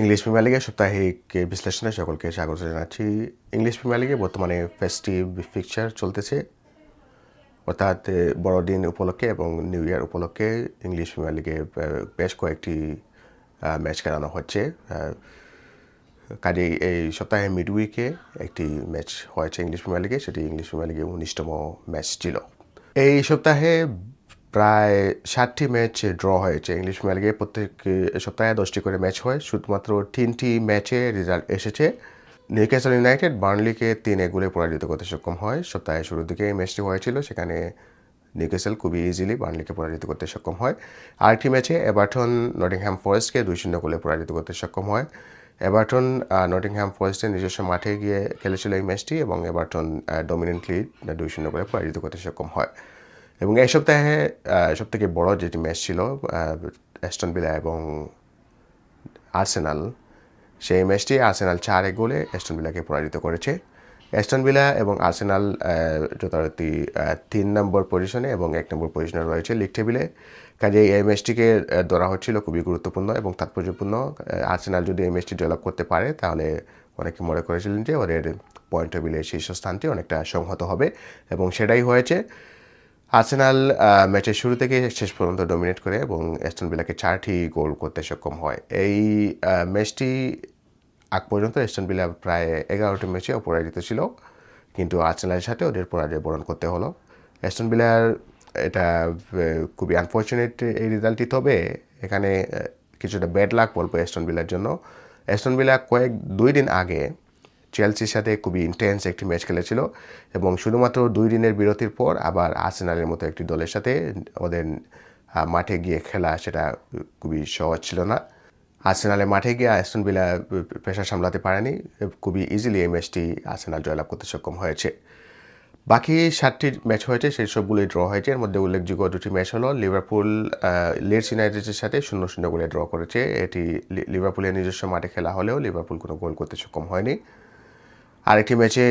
English premier লিগের সাপ্তাহিক বিশ্লেষণে সকলকে স্বাগত জানাচ্ছি। ইংলিশ প্রিমিয়ার লিগে বর্তমানে ফেস্টিভ ফিকচার চলতেছে। অর্থাৎ বড়দিন উপলক্ষে এবং নিউ ইয়ার উপলক্ষে ইংলিশ প্রিমিয়ার লিগে বেশ কয়েকটি ম্যাচ খেলানো হচ্ছে। কাজেই এই সপ্তাহে মিড উইকে একটি ম্যাচ হয়েছে ইংলিশ প্রিমিয়ার লিগে সেটি ইংলিশ প্রিমিয়ার লিগে উনিশতম ম্যাচ ছিল। এই সপ্তাহে প্রায় ষাটটি ম্যাচ ড্র হয়েছে ইংলিশ প্রিমিয়ার লিগে প্রত্যেক সপ্তাহে দশটি করে ম্যাচ হয়। শুধুমাত্র তিনটি ম্যাচে রেজাল্ট এসেছে। নিউক্যাসল ইউনাইটেড বার্নলিকে তিন এক গোলে পরাজিত করতে সক্ষম হয়। সপ্তাহের শুরুর দিকে এই ম্যাচটি হয়েছিল। সেখানে নিউক্যাসল খুবই ইজিলি বার্নলিকে পরাজিত করতে সক্ষম হয়। আরেকটি ম্যাচে এভারটন নটিংহ্যাম ফরেস্টকে দুই শূন্য গোলে পরাজিত করতে সক্ষম হয়। এভারটন নটিংহ্যাম ফরেস্টের নিজস্ব মাঠে গিয়ে খেলেছিল এই ম্যাচটি এবং এভারটন ডমিনেন্টলি দুই শূন্য করে পরাজিত করতে সক্ষম হয়। এবং এই সপ্তাহে সব থেকে বড় যেটি ম্যাচ ছিল অ্যাস্টন বিলা এবং আর্সেনাল, সেই ম্যাচটি আর্সেনাল চার এক গোলে অ্যাস্টন বিলাকে পরাজিত করেছে। অ্যাস্টন বিলা এবং আর্সেনাল যথারীতি তিন নম্বর পজিশনে এবং এক নম্বর পজিশনে রয়েছে লিগ টেবিলে। কাজে এই ম্যাচটিকে ধরা হচ্ছিল খুবই গুরুত্বপূর্ণ এবং তাৎপর্যপূর্ণ। আর্সেনাল যদি এই ম্যাচটি জয়লাভ করতে পারে, তাহলে অনেকে মনে করেছিলেন যে ওদের পয়েন্ট টেবিলে শীর্ষস্থানটি অনেকটা সংহত হবে এবং সেটাই হয়েছে। আর্সেনাল ম্যাচের শুরু থেকে শেষ পর্যন্ত ডমিনেট করে এবং অ্যাস্টন বিলাকে চারটি গোল করতে সক্ষম হয়। এই ম্যাচটি আগ পর্যন্ত অ্যাস্টন বিলা প্রায় এগারোটি ম্যাচে অপরাজিত ছিল, কিন্তু আর্সেনালের সাথে ওদের পরাজয় বরণ করতে হলো। অ্যাস্টন বিলার এটা খুবই আনফর্চুনেট এই রেজাল্টটি, তবে এখানে কিছুটা ব্যাড লাক বলব অ্যাস্টন বিলার জন্য। অ্যাস্টন বিলা কয়েক, দুই দিন আগে চেলসির সাথে খুবই ইন্টেন্স একটি ম্যাচ খেলেছিল এবং শুধুমাত্র দুই দিনের বিরতির পর আবার আর্সেনালের মতো একটি দলের সাথে ওদের মাঠে গিয়ে খেলা সেটা খুবই সহজ ছিল না। আর্সেনালের মাঠে গিয়ে অ্যাস্টন বিলা পেশা সামলাতে পারেনি, খুবই ইজিলি এই ম্যাচটি আর্সেনাল জয়লাভ করতে সক্ষম হয়েছে। বাকি সাতটি ম্যাচ হয়েছে, সেই সবগুলোই ড্র হয়েছে। এর মধ্যে উল্লেখযোগ্য দুটি ম্যাচ হলো লিভারপুল লিডস ইউনাইটেডের সাথে শূন্য শূন্য গোলে ড্র করেছে। এটি লিভারপুলের নিজস্ব মাঠে খেলা হলেও লিভারপুল কোনো গোল করতে সক্ষম হয়নি। আরেকটি ম্যাচে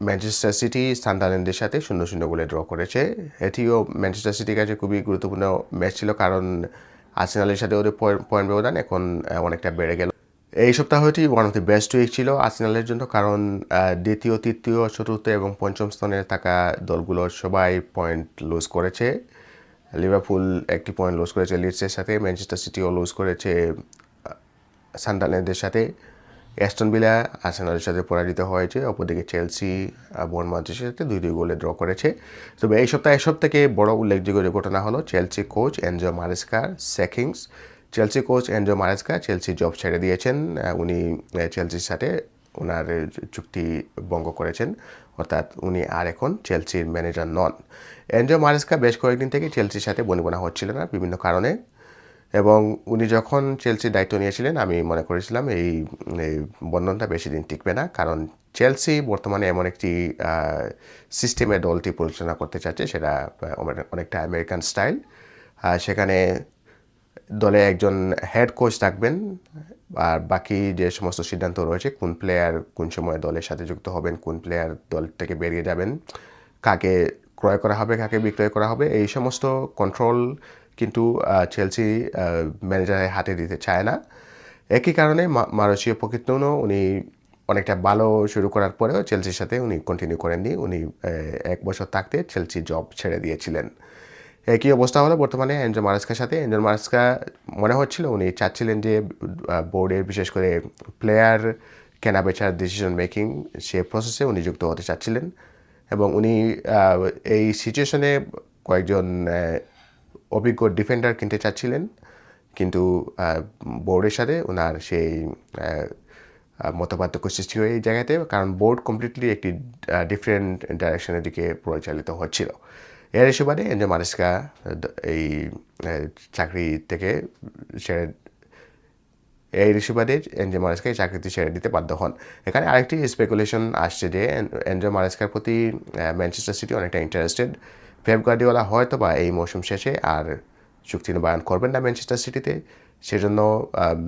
ম্যানচেস্টার সিটি সান্ডারল্যান্ডের সাথে শূন্য শূন্য গোলে ড্র করেছে। এটিও ম্যানচেস্টার সিটির কাছে খুবই গুরুত্বপূর্ণ ম্যাচ ছিল, কারণ আর্সেনালের সাথে ওদের পয়েন্ট ব্যবধান এখন অনেকটা বেড়ে গেল। এই সপ্তাহটি one of the best week ছিল আর্সেনালের জন্য, কারণ দ্বিতীয়, তৃতীয়, চতুর্থ এবং পঞ্চম স্থানে থাকা দলগুলোর সবাই পয়েন্ট লুজ করেছে। লিভারপুল একটি পয়েন্ট লুজ করেছে লিডসের সাথে, ম্যানচেস্টার সিটিও লুজ করেছে সান্ডারল্যান্ডের সাথে। অ্যাস্টন বিলা আর্সেনালের সাথে পরাজিত হয়েছে, অপরদিকে চেলসি বোর্নমাউথের সাথে দুই দুই গোলে ড্র করেছে। তবে এই সপ্তাহে সব থেকে বড় উল্লেখযোগ্য যে ঘটনা হলো Chelsea coach Enzo মারেস্কার sackings Chelsea coach Enzo Maresca Chelsea job ছেড়ে দিয়েছেন উনি চেলসির সাথে ওনার চুক্তি ভঙ্গ করেছেন, অর্থাৎ উনি আর এখন চেলসির ম্যানেজার নন। এনজো মারেস্কা বেশ কয়েকদিন থেকে চেলসির সাথে বনিবনা হচ্ছিল না বিভিন্ন কারণে। এবং উনি যখন চেলসির দায়িত্ব নিয়েছিলেন, আমি মনে করেছিলাম এই বন্ধনটা বেশি দিন টিকবে না। কারণ চেলসি বর্তমানে এমন একটি সিস্টেমে দলটি পরিচালনা করতে চাচ্ছে, সেটা অনেকটা আমেরিকান স্টাইল সেখানে দলে একজন হেড কোচ থাকবেন, আর বাকি যে সমস্ত সিদ্ধান্ত রয়েছে, কোন প্লেয়ার কোন সময় দলের সাথে যুক্ত হবেন, কোন প্লেয়ার দল থেকে বেরিয়ে যাবেন, কাকে ক্রয় করা হবে, কাকে বিক্রয় করা হবে, এই সমস্ত কন্ট্রোল কিন্তু চেলসি ম্যানেজারের হাতে দিতে চায় না। একই কারণে মারসিও পকিতনো উনি অনেকটা ভালো শুরু করার পরেও চেলসির সাথে উনি কন্টিনিউ করেননি। উনি এক বছর থাকতে চেলসি জব ছেড়ে দিয়েছিলেন। একই অবস্থা হলো বর্তমানে এনজো মারাস্কার সাথে। এনজো মারাস্কা মনে হচ্ছিল উনি চাচ্ছিলেন যে বোর্ডের বিশেষ করে প্লেয়ার কেনা বেচার ডিসিশন মেকিং সে প্রসেসে উনি যুক্ত হতে চাচ্ছিলেন। এবং উনি এই সিচুয়েশনে কয়েকজন অভিজ্ঞ ডিফেন্ডার কিনতে চাচ্ছিলেন, কিন্তু বোর্ডের সাথে ওনার সেই মতপার্থক্য সৃষ্টি হয় এই জায়গাতে, কারণ বোর্ড কমপ্লিটলি একটি ডিফারেন্ট ডাইরেকশনের দিকে পরিচালিত হচ্ছিল। এর সুবাদে এনজো মারিস্কা এই চাকরি থেকে ছেড়ে এই সুবাদে এনজো মারেস্কা এই চাকরিটি ছেড়ে দিতে বাধ্য হন। এখানে আরেকটি স্পেকুলেশন আসছে যে এন- এনজো মারেস্কার প্রতি ম্যানচেস্টার সিটি অনেকটা ইন্টারেস্টেড ফেব গার্ডিওলা হয়তো বা এই মৌসুম শেষে আর চুক্তি নবায়ন করবেন না ম্যানচেস্টার সিটিতে। সেজন্য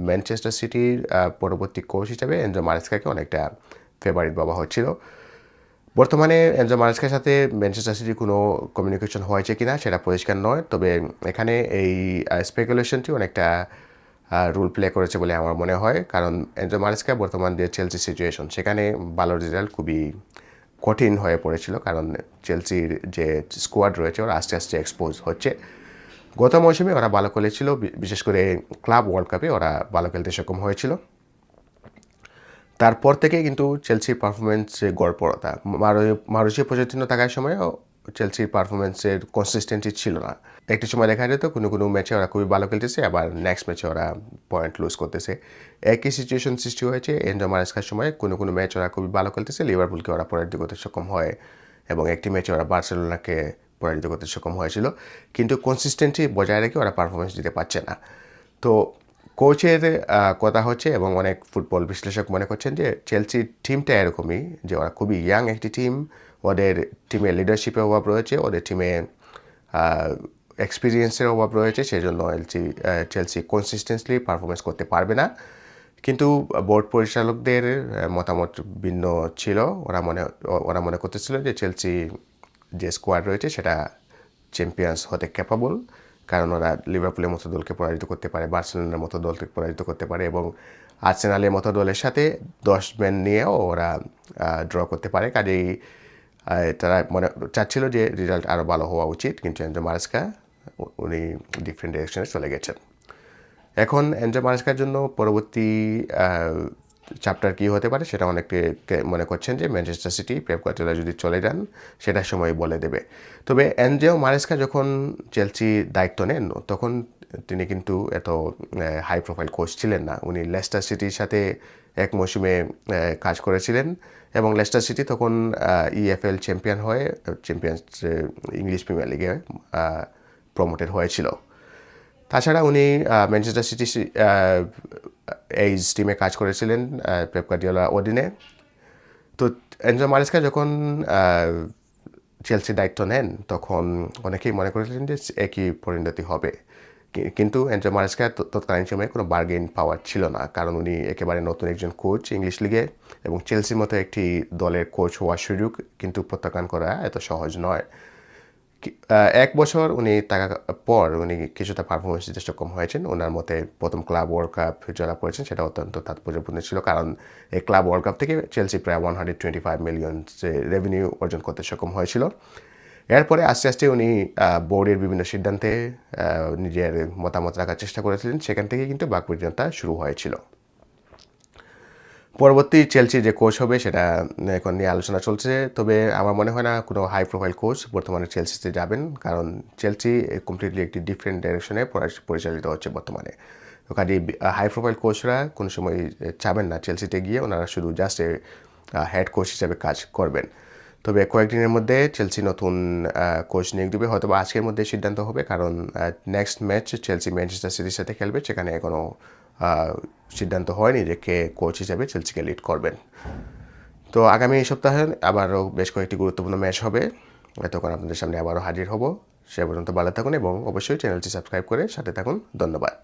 ম্যানচেস্টার সিটির পরবর্তী কোচ হিসেবে এনজো মারেস্কাকে অনেকটা ফেভারিট ভাবা হচ্ছিল। বর্তমানে এনজো মারেস্কার সাথে ম্যানচেস্টার সিটির কোনো কমিউনিকেশন হয়েছে কিনা সেটা পরিষ্কার নয়। তবে এখানে এই স্পেকুলেশনটি অনেকটা রোল প্লে করেছে বলে আমার মনে হয়। কারণ এনজো মারেস্কা বর্তমান যে চেলসি সিচুয়েশন সেখানে ভালো রেজাল্ট খুবই কঠিন হয়ে পড়েছিল, কারণ চেলসির যে স্কোয়াড রয়েছে ওরা আস্তে আস্তে এক্সপোজ হচ্ছে। গত মৌসুমে ওরা ভালো খেলেছিল বিশেষ করে ক্লাব ওয়ার্ল্ড কাপে ওরা ভালো খেলতে সক্ষম হয়েছিল। তারপর থেকে কিন্তু চেলসির পারফরমেন্স গড়পড়তা মারুষি পজিটিভ থাকার সময়ও চেলসির পারফরমেন্সের কনসিস্টেন্সি ছিল না। একটি সময় দেখা যেত, কোনো কোনো ম্যাচে ওরা খুবই ভালো খেলতেছে, আবার নেক্সট ম্যাচে ওরা পয়েন্ট লুজ করতেছে। একই সিচুয়েশন সৃষ্টি হয়েছে এনজো মারেস্কার সময় কোনো কোনো ম্যাচ ওরা খুবই ভালো খেলতেছে লিভারপুলকে ওরা পরাজিত করতে সক্ষম হয়, এবং একটি ম্যাচে ওরা বার্সেলোনাকে পরাজিত করতে সক্ষম হয়েছিল। কিন্তু কনসিস্টেন্সি বজায় রেখে ওরা পারফরমেন্স দিতে পারছে না। তো কোচের কথা হচ্ছে এবং অনেক ফুটবল বিশ্লেষক মনে করছেন যে চেলসির টিমটা এরকমই, যে ওরা খুবই ইয়াং একটি টিম ওদের টিমে লিডারশিপের অভাব রয়েছে, ওদের টিমে এক্সপিরিয়েন্সের অভাব রয়েছে সেই জন্য এলসি চেলসি কনসিস্টেন্সলি পারফরমেন্স করতে পারবে না। কিন্তু বোর্ড পরিচালকদের মতামত ভিন্ন ছিল। ওরা মনে ওরা মনে করতেছিল যে চেলসি যে স্কোয়াড রয়েছে, সেটা চ্যাম্পিয়ন্স হতে ক্যাপাবল কারণ ওরা লিভারপুলের মতো দলকে পরাজিত করতে পারে বার্সেলোনার মতো দলকে পরাজিত করতে পারে এবং আর্সেনালের মতো দলের সাথে দশ ম্যান নিয়েও ওরা ড্র করতে পারে। কাজেই তারা মনে চাচ্ছিল যে রেজাল্ট আরও ভালো হওয়া উচিত, কিন্তু এন্ড্রো মারেস্কা উনি ডিফারেন্ট ডিরেকশনে চলে গেছেন। এখন এনজো মারেস্কার জন্য পরবর্তী চ্যাপ্টার কী হতে পারে সেটা অনেকে মনে করছেন যে ম্যানচেস্টার সিটি পেপ গার্দিওলা যদি চলে যান, সেটা সময় বলে দেবে। তবে এনজেও মারেস্কা যখন চেলসি দায়িত্ব নেন, তখন তিনি কিন্তু এত হাই প্রোফাইল কোচ ছিলেন না। উনি লেস্টার সিটির সাথে এক মৌসুমে কাজ করেছিলেন এবং লেস্টার সিটি তখন ইএফএল চ্যাম্পিয়ন হয়ে চ্যাম্পিয়ন্স ইংলিশ প্রিমিয়ার লিগে প্রমোটেড হয়েছিল। তাছাড়া উনি ম্যানচেস্টার সিটি এই টিমে কাজ করেছিলেন পেপ গার্দিওলা অধীনে তো এনজো মারেস্কা যখন আহ, চেলসির দায়িত্ব নেন তখন অনেকেই মনে করেছিলেন যে একই পরিণতি হবে। কিন্তু এনজো মারেস্কা তৎকালীন সময়ে কোনো বার্গেন পাওয়ার ছিল না কারণ উনি একেবারে নতুন একজন কোচ ইংলিশ লিগে এবং চেলসির মতো একটি দলের কোচ হওয়ার সুযোগ কিন্তু প্রত্যাখ্যান করা এত সহজ নয়। এক বছর উনি থাকার পর উনি কিছুটা পারফরমেন্স দিতে সক্ষম হয়েছেন। ওনার মতে প্রথম ক্লাব ওয়ার্ল্ড কাপ যারা করেছেন সেটা অত্যন্ত তাৎপর্যপূর্ণ ছিল কারণ এই ক্লাব ওয়ার্ল্ড কাপ থেকে চেলসি প্রায় one hundred twenty five million revenue অর্জন করতে সক্ষম হয়েছিল। এরপরে আস্তে আস্তে উনি বোর্ডের বিভিন্ন সিদ্ধান্তে নিজের মতামত রাখার চেষ্টা করেছিলেন। সেখান থেকে কিন্তু বাকবিজনতা শুরু হয়েছিল। পরবর্তী চেলসি যে কোচ হবে, সেটা এখন নিয়ে আলোচনা চলছে। তবে আমার মনে হয় না কোনো হাই প্রোফাইল কোচ বর্তমানে চেলসিতে যাবেন, কারণ চেলসি কমপ্লিটলি একটি ডিফারেন্ট ডাইরেকশনে পরিচালিত হচ্ছে বর্তমানে। তো কাজে হাই প্রোফাইল কোচরা কোনো সময় চাবেন না চেলসিতে গিয়ে, ওনারা শুধু জাস্ট হেড কোচ হিসেবে কাজ করবেন। তবে কয়েকদিনের মধ্যে চেলসি নতুন কোচ নিয়োগ দেবে। হয়তো আজকের মধ্যে সিদ্ধান্ত হবে, কারণ নেক্সট ম্যাচ চেলসি ম্যানচেস্টার সিটির সাথে খেলবে, সেখানে এখনও সিদ্ধান্ত হয়নি যে কে কোচ হিসেবে চেলসিকে লিড করবেন। তো আগামী এই সপ্তাহে আবারও বেশ কয়েকটি গুরুত্বপূর্ণ ম্যাচ হবে। তখন আপনাদের সামনে আবারও হাজির হব। সে পর্যন্ত ভালো থাকুন এবং অবশ্যই চ্যানেলটি সাবস্ক্রাইব করে সাথে থাকুন। ধন্যবাদ।